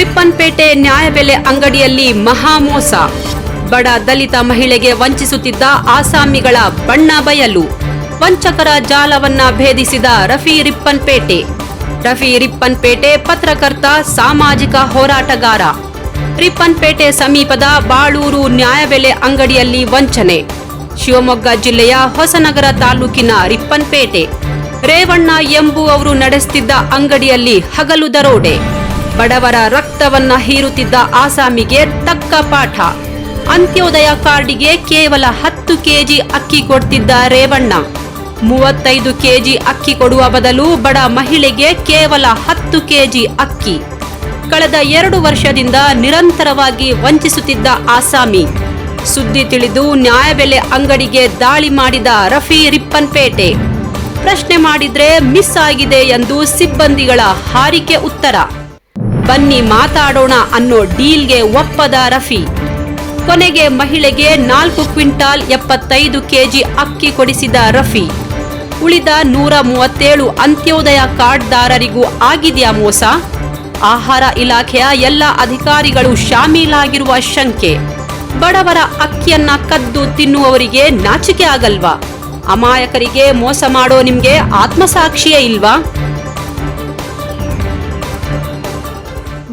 ರಿಪ್ಪನ್ಪೇಟೆ ನ್ಯಾಯಬೆಲೆ ಅಂಗಡಿಯಲ್ಲಿ ಮಹಾಮೋಸ ಬಡ ದಲಿತ ಮಹಿಳೆಗೆ ವಂಚಿಸುತ್ತಿದ್ದ ಆಸಾಮಿಗಳ ಬಣ್ಣ ಬಯಲು. ವಂಚಕರ ಜಾಲವನ್ನ ಭೇದಿಸಿದ ರಫಿ ರಿಪ್ಪನ್ಪೇಟೆ. ರಫಿ ರಿಪ್ಪನ್ಪೇಟೆ ಪತ್ರಕರ್ತ, ಸಾಮಾಜಿಕ ಹೋರಾಟಗಾರ. ರಿಪ್ಪನ್ಪೇಟೆ ಸಮೀಪದ ಬಾಳೂರು ನ್ಯಾಯಬೆಲೆ ಅಂಗಡಿಯಲ್ಲಿ ವಂಚನೆ. ಶಿವಮೊಗ್ಗ ಜಿಲ್ಲೆಯ ಹೊಸನಗರ ತಾಲೂಕಿನ ರಿಪ್ಪನ್ಪೇಟೆ. ರೇವಣ್ಣ ಎಂಬುವವರು ನಡೆಸುತ್ತಿದ್ದ ಅಂಗಡಿಯಲ್ಲಿ ಹಗಲು ದರೋಡೆ. ಬಡವರ ರಕ್ತವನ್ನ ಹೀರುತ್ತಿದ್ದ ಆಸಾಮಿಗೆ ತಕ್ಕ ಪಾಠ. ಅಂತ್ಯೋದಯ ಕಾರ್ಡಿಗೆ ಕೇವಲ ಹತ್ತು ಕೆಜಿ ಅಕ್ಕಿ ಕೊಡ್ತಿದ್ದ ರೇವಣ್ಣ. ಮೂವತ್ತೈದು ಕೆಜಿ ಅಕ್ಕಿ ಕೊಡುವ ಬದಲು ಬಡ ಮಹಿಳೆಗೆ ಕೇವಲ ಹತ್ತು ಕೆಜಿ ಅಕ್ಕಿ. ಕಳೆದ ಎರಡು ವರ್ಷದಿಂದ ನಿರಂತರವಾಗಿ ವಂಚಿಸುತ್ತಿದ್ದ ಆಸಾಮಿ. ಸುದ್ದಿ ತಿಳಿದು ನ್ಯಾಯಬೆಲೆ ಅಂಗಡಿಗೆ ದಾಳಿ ಮಾಡಿದ ರಫಿ ರಿಪ್ಪನ್ಪೇಟೆ. ಪ್ರಶ್ನೆ ಮಾಡಿದ್ರೆ ಮಿಸ್ ಆಗಿದೆ ಎಂದು ಸಿಬ್ಬಂದಿಗಳ ಹಾರಿಕೆ ಉತ್ತರ. ಬನ್ನಿ ಮಾತಾಡೋಣ ಅನ್ನೋ ಡೀಲ್ಗೆ ಒಪ್ಪದ ರಫಿ. ಕೊನೆಗೆ ಮಹಿಳೆಗೆ ನಾಲ್ಕು ಕ್ವಿಂಟಾಲ್ ಎಪ್ಪತ್ತೈದು ಕೆಜಿ ಅಕ್ಕಿ ಕೊಡಿಸಿದ ರಫಿ. ಉಳಿದ ನೂರ ಮೂವತ್ತೇಳು ಅಂತ್ಯೋದಯ ಕಾರ್ಡ್ದಾರರಿಗೂ ಆಗಿದೆಯಾ ಮೋಸ? ಆಹಾರ ಇಲಾಖೆಯ ಎಲ್ಲ ಅಧಿಕಾರಿಗಳು ಶಾಮೀಲಾಗಿರುವ ಶಂಕೆ. ಬಡವರ ಅಕ್ಕಿಯನ್ನ ಕದ್ದು ತಿನ್ನುವವರಿಗೆ ನಾಚಿಕೆ ಆಗಲ್ವಾ? ಅಮಾಯಕರಿಗೆ ಮೋಸ ಮಾಡೋ ನಿಮ್ಗೆ ಆತ್ಮಸಾಕ್ಷಿಯೇ ಇಲ್ವಾ?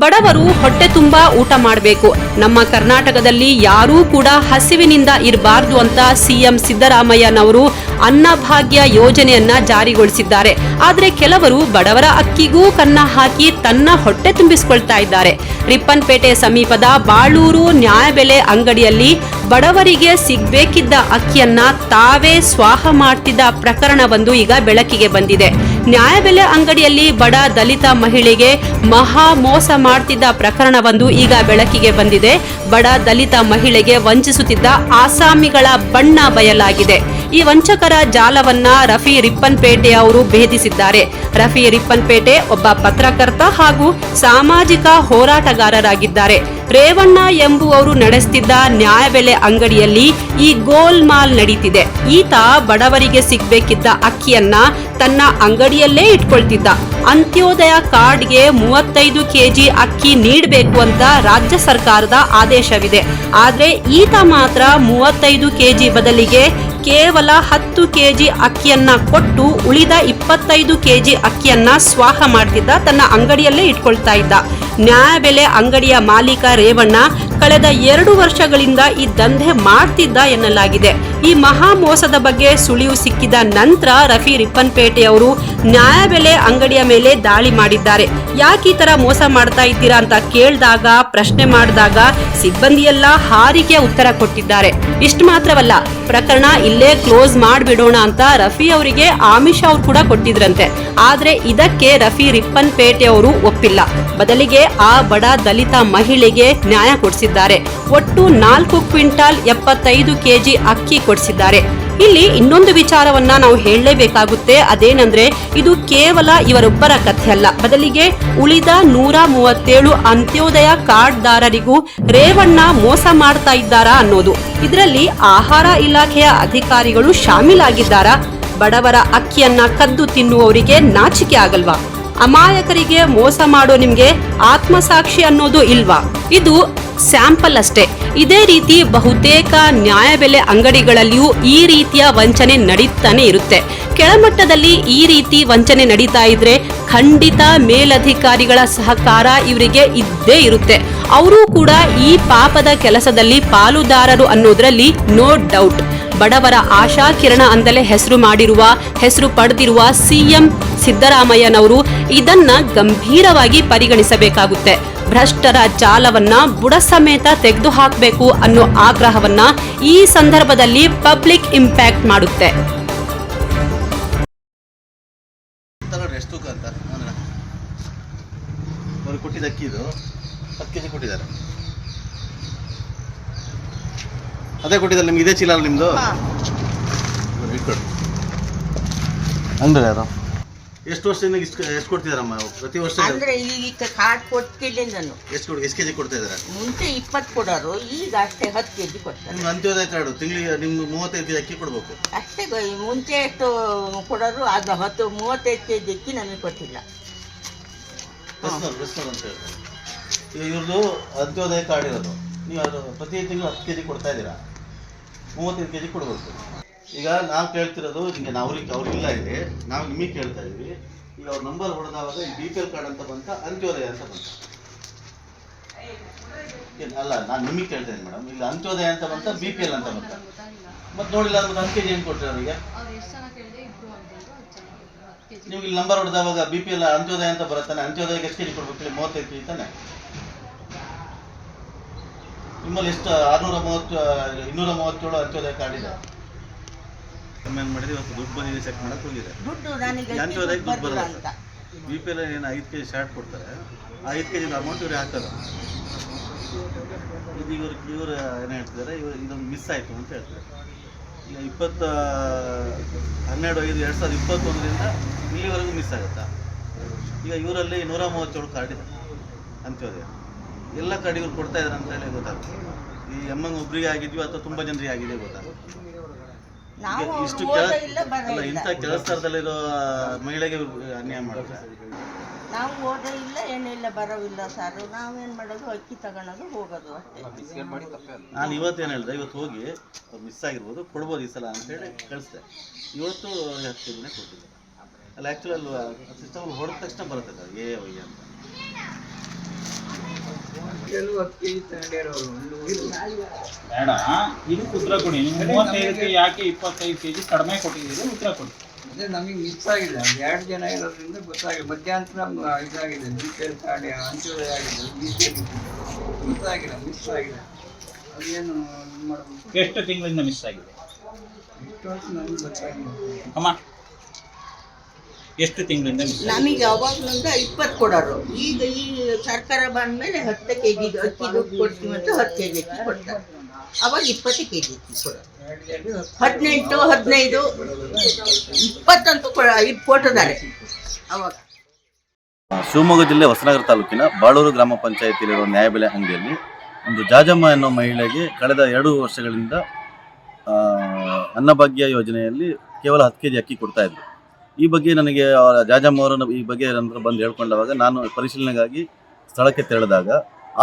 ಬಡವರು ಹೊಟ್ಟೆ ತುಂಬಾ ಊಟ ಮಾಡಬೇಕು. ನಮ್ಮ ಕರ್ನಾಟಕದಲ್ಲಿ ಯಾರೂ ಕೂಡ ಹಸಿವಿನಿಂದ ಇರಬಾರ್ದು ಅಂತ ಸಿಎಂ ಸಿದ್ದರಾಮಯ್ಯನವರು ಅನ್ನಭಾಗ್ಯ ಯೋಜನೆಯನ್ನ ಜಾರಿಗೊಳಿಸಿದ್ದಾರೆ. ಆದರೆ ಕೆಲವರು ಬಡವರ ಅಕ್ಕಿಗೂ ಕನ್ನ ಹಾಕಿ ತನ್ನ ಹೊಟ್ಟೆ ತುಂಬಿಸಿಕೊಳ್ತಾ ಇದ್ದಾರೆ. ರಿಪ್ಪನ್ಪೇಟೆ ಸಮೀಪದ ಬಾಳೂರು ನ್ಯಾಯಬೆಲೆ ಅಂಗಡಿಯಲ್ಲಿ ಬಡವರಿಗೆ ಸಿಗ್ಬೇಕಿದ್ದ ಅಕ್ಕಿಯನ್ನ ತಾವೇ ಸ್ವಾಹ ಮಾಡ್ತಿದ್ದ ಪ್ರಕರಣವೊಂದು ಈಗ ಬೆಳಕಿಗೆ ಬಂದಿದೆ. ನ್ಯಾಯಬೆಲೆ ಅಂಗಡಿಯಲ್ಲಿ ಬಡ ದಲಿತ ಮಹಿಳೆಗೆ ಮಹಾ ಮೋಸ ಮಾಡ್ತಿದ್ದ ಪ್ರಕರಣವೊಂದು ಈಗ ಬೆಳಕಿಗೆ ಬಂದಿದೆ. ಬಡ ದಲಿತ ಮಹಿಳೆಗೆ ವಂಚಿಸುತ್ತಿದ್ದ ಆಸಾಮಿಗಳ ಬಣ್ಣ ಬಯಲಾಗಿದೆ. ಈ ವಂಚಕರ ಜಾಲವನ್ನ ರಫಿ ರಿಪ್ಪನ್ಪೇಟೆ ಅವರು ಭೇದಿಸಿದ್ದಾರೆ. ರಫಿ ರಿಪ್ಪನ್ಪೇಟೆ ಒಬ್ಬ ಪತ್ರಕರ್ತ ಹಾಗೂ ಸಾಮಾಜಿಕ ಹೋರಾಟಗಾರರಾಗಿದ್ದಾರೆ. ರೇವಣ್ಣ ಎಂಬುವರು ನಡೆಸುತ್ತಿದ್ದ ನ್ಯಾಯಬೆಲೆ ಅಂಗಡಿಯಲ್ಲಿ ಈ ಗೋಲ್ ಮಾಲ್ ನಡೀತಿದೆ. ಈತ ಬಡವರಿಗೆ ಸಿಗ್ಬೇಕಿದ್ದ ಅಕ್ಕಿಯನ್ನ ತನ್ನ ಅಂಗಡಿಯಲ್ಲೇ ಇಟ್ಕೊಳ್ತಿದ್ದ. ಅಂತ್ಯೋದಯ ಕಾರ್ಡ್ಗೆ ಮೂವತ್ತೈದು ಕೆಜಿ ಅಕ್ಕಿ ನೀಡಬೇಕು ಅಂತ ರಾಜ್ಯ ಸರ್ಕಾರದ ಆದೇಶವಿದೆ. ಆದ್ರೆ ಈತ ಮಾತ್ರ ಮೂವತ್ತೈದು ಕೆಜಿ ಬದಲಿಗೆ ಕೇವಲ ಹತ್ತು ಕೆಜಿ ಅಕ್ಕಿಯನ್ನ ಕೊಟ್ಟು ಉಳಿದ ಇಪ್ಪತ್ತೈದು ಕೆಜಿ ಅಕ್ಕಿಯನ್ನ ಸ್ವಾಹ ಮಾಡ್ತಿದ್ದ ತನ್ನ ಅಂಗಡಿಯಲ್ಲೇ ಇಟ್ಕೊಳ್ತಾ ಇದ್ದ. ನ್ಯಾಯಬೆಲೆ ಅಂಗಡಿಯ ಮಾಲೀಕ ರೇವಣ್ಣ ಕಳೆದ ಎರಡು ವರ್ಷಗಳಿಂದ ಈ ದಂಧೆ ಮಾಡ್ತಿದ್ದ ಎನ್ನಲಾಗಿದೆ. ಈ ಮಹಾ ಮೋಸದ ಬಗ್ಗೆ ಸುಳಿವು ಸಿಕ್ಕಿದ ನಂತರ ರಫಿ ರಿಪ್ಪನ್ಪೇಟೆಯವರು ನ್ಯಾಯಬೆಲೆ ಅಂಗಡಿಯ ಮೇಲೆ ದಾಳಿ ಮಾಡಿದ್ದಾರೆ. ಯಾಕೆ ಈ ತರ ಮೋಸ ಮಾಡ್ತಾ ಇದ್ದೀರಾ ಅಂತ ಕೇಳಿದಾಗ, ಪ್ರಶ್ನೆ ಮಾಡಿದಾಗ ಸಿಬ್ಬಂದಿಯೆಲ್ಲ ಹಾರಿಕೆಯ ಉತ್ತರ ಕೊಟ್ಟಿದ್ದಾರೆ. ಇಷ್ಟು ಮಾತ್ರವಲ್ಲ, ಪ್ರಕರಣ ಇಲ್ಲೇ ಕ್ಲೋಸ್ ಮಾಡಿಬಿಡೋಣ ಅಂತ ರಫಿ ಅವರಿಗೆ ಆಮಿಷ ಅವ್ರು ಕೂಡ ಕೊಟ್ಟಿದ್ರಂತೆ. ಆದ್ರೆ ಇದಕ್ಕೆ ರಫಿ ರಿಪ್ಪನ್ಪೇಟೆ ಅವರು ಒಪ್ಪಿಲ್ಲ. ಬದಲಿಗೆ ಆ ಬಡ ದಲಿತ ಮಹಿಳೆಗೆ ನ್ಯಾಯ ಕೊಡಿಸಿದ್ದಾರೆ. ಒಟ್ಟು ನಾಲ್ಕು ಕ್ವಿಂಟಾಲ್ ಎಪ್ಪತ್ತೈದು ಕೆಜಿ ಅಕ್ಕಿ ಕೊಡಿಸಿದ್ದಾರೆ. ಇಲ್ಲಿ ಇನ್ನೊಂದು ವಿಚಾರವನ್ನ ನಾವು ಹೇಳಲೇಬೇಕಾಗುತ್ತೆ. ಅದೇನಂದ್ರೆ, ಇದು ಕೇವಲ ಇವರೊಬ್ಬರ ಕಥೆ ಅಲ್ಲ ಬದಲಿಗೆ ಉಳಿದ ನೂರ ಮೂವತ್ತೇಳು ಅಂತ್ಯೋದಯ ಕಾರ್ಡ್ದಾರರಿಗೂ ರೇವಣ್ಣ ಮೋಸ ಮಾಡ್ತಾ ಇದ್ದಾರಾ ಅನ್ನೋದು. ಇದರಲ್ಲಿ ಆಹಾರ ಇಲಾಖೆಯ ಅಧಿಕಾರಿಗಳು ಶಾಮೀಲಾಗಿದ್ದಾರಾ? ಬಡವರ ಅಕ್ಕಿಯನ್ನ ಕದ್ದು ತಿನ್ನುವವರಿಗೆ ನಾಚಿಕೆ ಆಗಲ್ವಾ? ಅಮಾಯಕರಿಗೆ ಮೋಸ ಮಾಡೋ ನಿಮ್ಗೆ ಆತ್ಮಸಾಕ್ಷಿ ಅನ್ನೋದು ಇಲ್ವಾ? ಇದು ಸ್ಯಾಂಪಲ್ ಅಷ್ಟೇ. ಇದೇ ರೀತಿ ಬಹುತೇಕ ನ್ಯಾಯಬೆಲೆ ಅಂಗಡಿಗಳಲ್ಲಿಯೂ ಈ ರೀತಿಯ ವಂಚನೆ ನಡೀತಾನೆ ಇರುತ್ತೆ. ಕೆಳಮಟ್ಟದಲ್ಲಿ ಈ ರೀತಿ ವಂಚನೆ ನಡೀತಾ ಇದ್ರೆ ಖಂಡಿತ ಮೇಲಧಿಕಾರಿಗಳ ಸಹಕಾರ ಇವರಿಗೆ ಇದ್ದೇ ಇರುತ್ತೆ. ಅವರು ಕೂಡ ಈ ಪಾಪದ ಕೆಲಸದಲ್ಲಿ ಪಾಲುದಾರರು ಅನ್ನೋದ್ರಲ್ಲಿ ನೋ ಡೌಟ್ ಬಡವರ ಆಶಾ ಕಿರಣ ಅಂದಲೇ ಹೆಸರು ಮಾಡಿರುವ, ಹೆಸರು ಪಡೆದಿರುವ ಸಿಎಂ ಸಿದ್ದರಾಮಯ್ಯನವರು ಇದನ್ನ ಗಂಭೀರವಾಗಿ ಪರಿಗಣಿಸಬೇಕಾಗುತ್ತೆ. ಭ್ರಷ್ಟರ ಜಾಲವನ್ನ ಬುಡ ಸಮೇತ ತೆಗೆದು ಹಾಕಬೇಕು ಅನ್ನೋ ಆಗ್ರಹವನ್ನ ಈ ಸಂದರ್ಭದಲ್ಲಿ ಪಬ್ಲಿಕ್ ಇಂಪ್ಯಾಕ್ಟ್ ಮಾಡುತ್ತೆ. ಅದೇ ಕೊಟ್ಟಿದ್ದಾರೆ ನಿಮ್ಗೆ ಇದೇ ಚೀಲ ಅಲ್ಲ ನಿಮ್ಮದು ಅಂದ್ರೆ ಯಾರು? ಎಷ್ಟು ವರ್ಷದಿಂದ ಇಷ್ಟು ಎಷ್ಟು ಕೊಡ್ತಿದಾರಮ್ಮ? ಪ್ರತಿ ವರ್ಷ ಅಂದ್ರೆ ಈಗ ಕಾರ್ಡ್ ಕೊಟ್ಟಿಲ್ಲ ನಾನು. ಎಷ್ಟು ಕೊಡ್ ಎಷ್ಟು ಕೆ ಜಿ ಕೊಡ್ತಾ ಇದ್ದಾರೆ? ಮುಂಚೆ ಇಪ್ಪತ್ತು ಕೊಡೋರು ಈಗ ಅಷ್ಟೇ ಹತ್ತು ಕೆ ಜಿ ಕೊಡ್ತಾರೆ. ನಿಮ್ಗೆ ಅಂತ್ಯೋದಯ ಕಾರ್ಡು ತಿಂಗಳಿಗೆ ನಿಮ್ಗೆ ಮೂವತ್ತೈದು ಕೆಜಿ ಅಕ್ಕಿ ಕೊಡಬೇಕು. ಅಷ್ಟೇ ಮುಂಚೆ ಎಷ್ಟು ಕೊಡೋರು ಅದು ಹತ್ತು ಮೂವತ್ತೈದು ಕೆಜಿ ಅಕ್ಕಿ ನಮಗೆ ಕೊಟ್ಟಿಲ್ಲ ಅಂತ ಹೇಳಿ ಈಗ ಇವ್ರದ್ದು ಅಂತ್ಯೋದಯ ಕಾರ್ಡ್ ಇರೋದು. ನೀವು ಅದು ಪ್ರತಿ ತಿಂಗಳು ಹತ್ತು ಕೆ ಜಿ ಕೊಡ್ತಾ ಇದ್ದೀರಾ? ಮೂವತ್ತೈದು ಕೆ ಜಿ ಕೊಡ್ಬೇಕು. ಈಗ ನಾವು ಕೇಳ್ತಿರೋದು ನಿಮಗೆ ನಾವು ಅವ್ರಿಗೆ ಅವ್ರಿಗಿಲ್ಲ ಇದೆ ನಾವು ನಿಮಗೆ ಕೇಳ್ತಾ ಇದ್ದೀವಿ. ಈಗ ಅವ್ರ ನಂಬರ್ ಹೊಡೆದಾವಾಗ ಈ ಬಿ ಪಿ ಎಲ್ ಕಾರ್ಡ್ ಅಂತ ಬಂತ ಅಂತ್ಯೋದಯ ಅಂತ ಬಂತ. ಅಲ್ಲ ನಾನು ನಿಮಗೆ ಕೇಳ್ತಾ ಇದ್ದೀನಿ ಮೇಡಮ್ ಇಲ್ಲಿ ಅಂತ್ಯೋದಯ ಅಂತ ಬಂತ ಬಿ ಪಿ ಎಲ್ ಅಂತ ಬಂತ. ಮತ್ತೆ ನೋಡಿಲ್ಲ ಅಂದ್ರೆ ಹತ್ತು ಕೆ ಜಿ ಏನು ಕೊಟ್ಟರೆ ಅವರಿಗೆ? ನೀವು ಇಲ್ಲಿ ನಂಬರ್ ಹೊಡೆದವಾಗ ಬಿ ಪಿ ಎಲ್ ಅಂತ್ಯೋದಯ ಅಂತ ಬರುತ್ತಾನೆ. ಅಂತ್ಯೋದಯಕ್ಕೆ ಎಷ್ಟು ಕೆ ಜಿ ಕೊಡ್ಬೇಕು? ಮೂವತ್ತೈದು ಕೆ ಜಿ ತಾನೆ? ನಿಮ್ಮಲ್ಲಿ ಎಷ್ಟು ಆರ್ನೂರ ಮೂವತ್ತು ಇನ್ನೂರ ಮೂವತ್ತೇಳು ಅಂತ್ಯೋದಯ ಕಾರ್ಡ್ ಇದೆ. ಮಾಡಿದ್ರೆ? ಇವತ್ತು ದುಡ್ಡು ಬಂದಿದೆ ಚೆಕ್ ಮಾಡಕ್ಕೆ ಹೋಗಿದೆ ದುಡ್ಡು ನನಗೆ ಈ ಅಂತ್ಯೋದಯಕ್ಕೆ ದುಡ್ಡು ಬರಲ್ಲ. ಬರಲ್ಲ ಅಂತ. ಬಿ ಪಿ ಎಲ್ ಏನು ಐದು ಕೆ ಜಿ ಶಾರ್ಟ್ ಕೊಡ್ತಾರೆ. ಆ ಐದು ಕೆ ಅಮೌಂಟ್ ಇವ್ರಿಗೆ ಇದು ಇವ್ರು ಇವರು ಏನು ಹೇಳ್ತಿದ್ದಾರೆ? ಇವರು ಇದೊಂದು ಮಿಸ್ ಆಯಿತು ಅಂತ ಹೇಳ್ತಾರೆ. ಈಗ ಇಪ್ಪತ್ತ ಹನ್ನೆರಡು ಐದು ಎರಡು ಸಾವಿರದ ಇಪ್ಪತ್ತೊಂದರಿಂದ ಇಲ್ಲಿವರೆಗೂ ಮಿಸ್ ಆಗುತ್ತಾ? ಈಗ ಇವರಲ್ಲಿ ನೂರ ಮೂವತ್ತೇಳು ಕಾರ್ಡ್ ಇದೆ ಅಂತ್ಯೋದಯ ಎಲ್ಲ ಕಡೆ ಇವ್ರು ಕೊಡ್ತಾ ಇದ್ದಾರೆ ಅಂತ ಹೇಳಿ ಗೊತ್ತಾಗುತ್ತೆ ಈ ಎಮ್ಮಂಗ್ ಒಬ್ರಿಗೆ ಆಗಿದ್ವಿ ಅಥವಾ ತುಂಬಾ ಜನರಿಗೆ ಆಗಿದೆ ಗೊತ್ತಾಗುತ್ತೆ ನಾವು ಈಗ ಇಷ್ಟು ಕೆಲಸ ಕೆಲ ಓದೇ ಇಲ್ಲ ಬರ ಇಲ್ಲ. ಇಂಥ ಕೆಲಸದಲ್ಲಿರೋ ಮಹಿಳೆಗೆ ಇವ್ರು ಅನ್ಯಾಯ ಮಾಡ್ತಾರೆ ನಾವು ಓದೇ ಇಲ್ಲ ಏನಿಲ್ಲ ಬರೋವಿಲ್ಲ ಸರ್. ನಾವೇನ್ ಮಾಡೋದು? ಅಕ್ಕಿ ತಗೊಳೋದು ಹೋಗೋದು ಅಷ್ಟೇ. ನಾನು ಇವತ್ತೇನು ಹೇಳಿದೆ ಇವತ್ತು ಹೋಗಿ ಅವ್ರು ಮಿಸ್ ಆಗಿರ್ಬೋದು ಕೊಡ್ಬೋದು ಈ ಸಲ ಅಂತೇಳಿ ಕಳಿಸ್ದೆ. ಇವತ್ತು ಹತ್ತು ದಿನ ಕೊಟ್ಟಿದ್ದೆ. ಅಲ್ಲ ಆ್ಯಕ್ಚುಲಿ ಅಲ್ಲಿ ಸಿಸ್ಟಮ್ ಹೊಡೆದ ತಕ್ಷಣ ಬರುತ್ತೆ ಸರ್ ಏ ಒಯ್ಯ ಅಂತ. ಬೇಡ. ಇದು ಉತ್ತರ ಕೊಡಿ. ನೀವು ಮೂವತ್ತೈದಕ್ಕೆ ಯಾಕೆ ಇಪ್ಪತ್ತೈದು ಕೆ ಜಿ ಕಡಿಮೆ ಕೊಟ್ಟಿದ್ದೀರಿ ಉತ್ತರ ಕೊಡಿ. ಅಂದರೆ ನಮಗೆ ಮಿಸ್ ಆಗಿದೆ. ಒಂದು ಎರಡು ಜನ ಇರೋದ್ರಿಂದ ಗೊತ್ತಾಗಿದೆ. ಮಧ್ಯಾಹ್ನ ಇದಾಗಿದೆ. ಬಿ ಪಿ ಎಲ್ ಕಾರ್ಡ್ ಆಗಿದೆ. ಮಿಸ್ ಆಗಿಲ್ಲ ಗೊತ್ತಾಗಿಲ್ಲ ಮಿಸ್ ಆಗಿದೆ. ಅದೇನು ಮಾಡಬೇಕು? ಎಷ್ಟು ತಿಂಗಳಿಂದ ಮಿಸ್ ಆಗಿದೆ? ಎಷ್ಟು ಅಂತ ನಮ್ಗೆ ಗೊತ್ತಾಗಿದೆ ಅಮ್ಮ ಎಷ್ಟು ತಿಂಗಳಿಂದ ನಮಗೆ ಅವಾಗ್ಲಿಂದ ಇಪ್ಪತ್ತು ಕೊಡೋರು. ಈಗ ಈ ಸರ್ಕಾರ ಬಂದ್ಮೇಲೆ ಹತ್ತು ಕೆ ಜಿ ಅಕ್ಕಿ ದುಡ್ಡು ಕೊಡ್ತೀವಿ ಅಂತ ಹತ್ತು ಕೆ ಜಿ ಅಕ್ಕಿ ಕೊಡ್ತಾರೆ. ಅವಾಗ ಇಪ್ಪತ್ತು ಕೆ ಜಿ ಅಕ್ಕಿ ಕೊಡೋರು. ಹದಿನೆಂಟು ಹದಿನೈದು ಇಪ್ಪತ್ತಂತೂ ಕೊಡ ಇದು ಕೊಟ್ಟಿದ್ದಾರೆ. ಅವಾಗ. ಶಿವಮೊಗ್ಗ ಜಿಲ್ಲೆ ಹೊಸನಗರ ತಾಲೂಕಿನ ಬಾಳೂರು ಗ್ರಾಮ ಪಂಚಾಯತಿಯಲ್ಲಿರುವ ನ್ಯಾಯಬೆಲೆ ಅಂಗಡಿಯಲ್ಲಿ ಒಂದು ಜಾಜಮ್ಮ ಎನ್ನುವ ಮಹಿಳೆಗೆ ಕಳೆದ ಎರಡು ವರ್ಷಗಳಿಂದ ಅನ್ನಭಾಗ್ಯ ಯೋಜನೆಯಲ್ಲಿ ಕೇವಲ ಹತ್ತು ಕೆ ಜಿ ಅಕ್ಕಿ ಕೊಡ್ತಾ ಇದ್ರು. ಈ ಬಗ್ಗೆ ನನಗೆ ಜಾಜಮ್ಮ ಅವರನ್ನು ಈ ಬಗ್ಗೆ ನಂತರ ಬಂದು ಹೇಳ್ಕೊಂಡವಾಗ ನಾನು ಪರಿಶೀಲನೆಗಾಗಿ ಸ್ಥಳಕ್ಕೆ ತೆರಳಿದಾಗ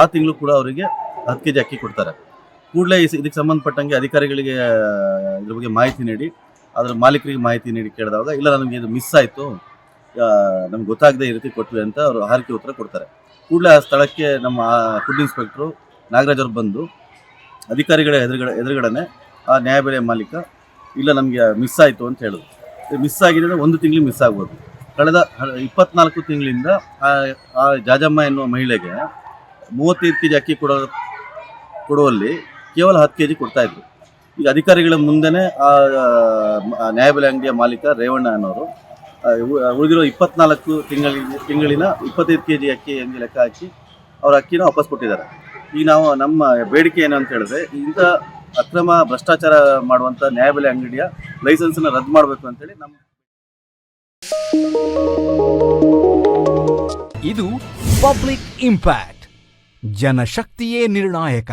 ಆ ತಿಂಗಳು ಕೂಡ ಅವರಿಗೆ ಹತ್ತು ಕೆ ಜಿ ಅಕ್ಕಿ ಕೊಡ್ತಾರೆ. ಕೂಡಲೇ ಇದಕ್ಕೆ ಸಂಬಂಧಪಟ್ಟಂಗೆ ಅಧಿಕಾರಿಗಳಿಗೆ ಇದ್ರ ಬಗ್ಗೆ ಮಾಹಿತಿ ನೀಡಿ, ಅದರ ಮಾಲೀಕರಿಗೆ ಮಾಹಿತಿ ನೀಡಿ ಕೇಳಿದಾಗ, ಇಲ್ಲ ನಮಗೆ ಇದು ಮಿಸ್ ಆಯಿತು ನಮ್ಗೆ ಗೊತ್ತಾಗದೆ ಈ ರೀತಿ ಕೊಟ್ವಿ ಅಂತ ಅವರು ಹಾರಿಕೆ ಉತ್ತರ ಕೊಡ್ತಾರೆ. ಕೂಡಲೇ ಆ ಸ್ಥಳಕ್ಕೆ ನಮ್ಮ ಫುಡ್ ಇನ್ಸ್ಪೆಕ್ಟ್ರು ನಾಗರಾಜ್ ಅವರು ಬಂದು, ಅಧಿಕಾರಿಗಳ ಎದುರುಗಡೆ ಎದುರುಗಡೆ ಆ ನ್ಯಾಯಬೆಲೆ ಮಾಲೀಕ, ಇಲ್ಲ ನಮಗೆ ಮಿಸ್ ಆಯಿತು ಅಂತ ಹೇಳಿದ್ರು. ಮಿಸ್ ಆಗಿದೆ ಒಂದು ತಿಂಗಳು ಮಿಸ್ ಆಗ್ಬೋದು. ಕಳೆದ ಇಪ್ಪತ್ನಾಲ್ಕು ತಿಂಗಳಿಂದ ಆ ಜಾಜಮ್ಮ ಎನ್ನುವ ಮಹಿಳೆಗೆ ಮೂವತ್ತೈದು ಕೆ ಜಿ ಅಕ್ಕಿ ಕೊಡೋ, ಕೊಡುವಲ್ಲಿ ಕೇವಲ ಹತ್ತು ಕೆ ಜಿ ಕೊಡ್ತಾಯಿದ್ರು ಈಗ ಅಧಿಕಾರಿಗಳ ಮುಂದೆನೇ ಆ ನ್ಯಾಯಬೆಲೆ ಅಂಗಡಿಯ ಮಾಲೀಕ ರೇವಣ್ಣ ಅನ್ನೋರು ಉಳಿದಿರೋ ಇಪ್ಪತ್ನಾಲ್ಕು ತಿಂಗಳಿಗೆ ತಿಂಗಳಿನ ಇಪ್ಪತ್ತೈದು ಕೆ ಜಿ ಅಕ್ಕಿ ಹಂಗೆ ಲೆಕ್ಕ ಹಾಕಿ ಅವ್ರ ಅಕ್ಕಿನ ವಾಪಸ್ ಕೊಟ್ಟಿದ್ದಾರೆ. ಈಗ ನಾವು ನಮ್ಮ ಬೇಡಿಕೆ ಏನು ಅಂತ ಹೇಳಿದ್ರೆ, ಇಂಥ ಅಕ್ರಮ ಭ್ರಷ್ಟಾಚಾರ ಮಾಡುವಂಥ ನ್ಯಾಯಬೆಲೆ ಅಂಗಡಿಯ ಲೈಸೆನ್ಸನ್ನು ರದ್ದು ಮಾಡಬೇಕು ಅಂತೇಳಿ ನಮ್ಮ ಇದು ಪಬ್ಲಿಕ್ ಇಂಪ್ಯಾಕ್ಟ್ ಜನಶಕ್ತಿಯೇ ನಿರ್ಣಾಯಕ.